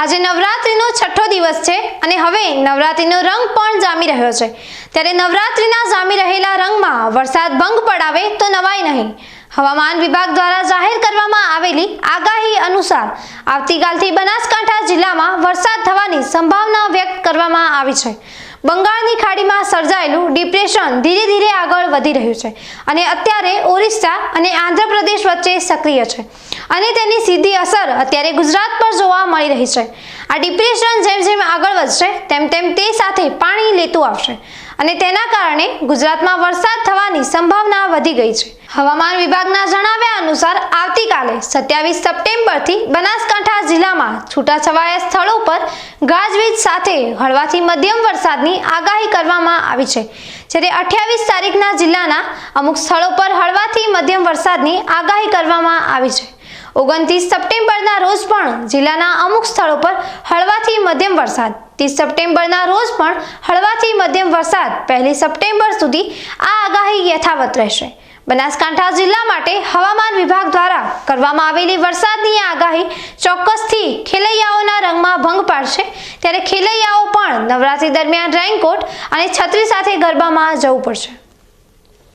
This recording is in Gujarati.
આજે નવરાત્રિનો છઠ્ઠો દિવસ છે અને હવે નવરાત્રિનો રંગ પણ જામી રહ્યો છે. ત્યારે નવરાત્રિના જામી રહેલા રંગમાં વરસાદ ભંગ પડાવે તો નવાય નહીં. હવામાન વિભાગ દ્વારા જાહેર કરવામાં આવેલી આગાહી અનુસાર આવતીકાલથી બનાસકાંઠા જિલ્લામાં વરસાદ થવાની સંભાવના વ્યક્ત કરવામાં આવી છે. બંગાળની ખાડીમાં સર્જાયેલું ડિપ્રેશન ધીરે ધીરે આગળ વધી રહ્યું છે અને અત્યારે ઓરિસ્સા અને આંધ્રપ્રદેશ વચ્ચે સક્રિય છે અને તેની સીધી અસર અત્યારે ગુજરાત પર જોવા મળી રહી છે. આ ડિપ્રેશન જેમ જેમ આગળ વધશે, તેમ તેમ તે સાથે પાણી લેતું આવશે અને તેના કારણે ગુજરાતમાં વરસાદ થવાની સંભાવના વધી ગઈ છે. હવામાન વિભાગના જણાવ્યા અનુસાર આવતીકાલે સત્યાવીસ સપ્ટેમ્બરથી બનાસકાંઠા જિલ્લામાં છૂટાછવાયા સ્થળો પર ગાજવીજ સાથે હળવાથી મધ્યમ વરસાદની આગાહી કરવામાં આવી છે. જ્યારે અઠ્યાવીસ તારીખના જિલ્લાના અમુક સ્થળો પર હળવાથી મધ્યમ વરસાદની આગાહી કરવામાં આવી છે. ઓગણત્રીસ સપ્ટેમ્બરના રોજ પણ જિલ્લાના અમુક સ્થળો પર હળવાથી મધ્યમ વરસાદ, ત્રીસ સપ્ટેમ્બરના રોજ પણ હળવાથી મધ્યમ વરસાદ, પહેલી સપ્ટેમ્બર સુધી આ આગાહી યથાવત રહેશે. બનાસકાંઠા જિલ્લા માટે હવામાન વિભાગ દ્વારા કરવામાં આવેલી વરસાદની આગાહી ચોક્કસથી ખેલૈયાઓના રંગમાં ભંગ પાડશે. ત્યારે ખેલૈયાઓ પણ નવરાત્રી દરમિયાન રેઇનકોટ અને છત્રી સાથે ગરબામાં જવું પડશે.